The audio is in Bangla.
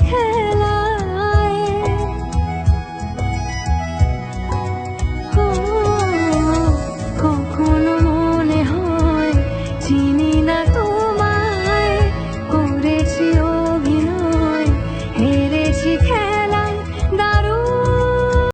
খেলায় কখনো মনে হয় চিন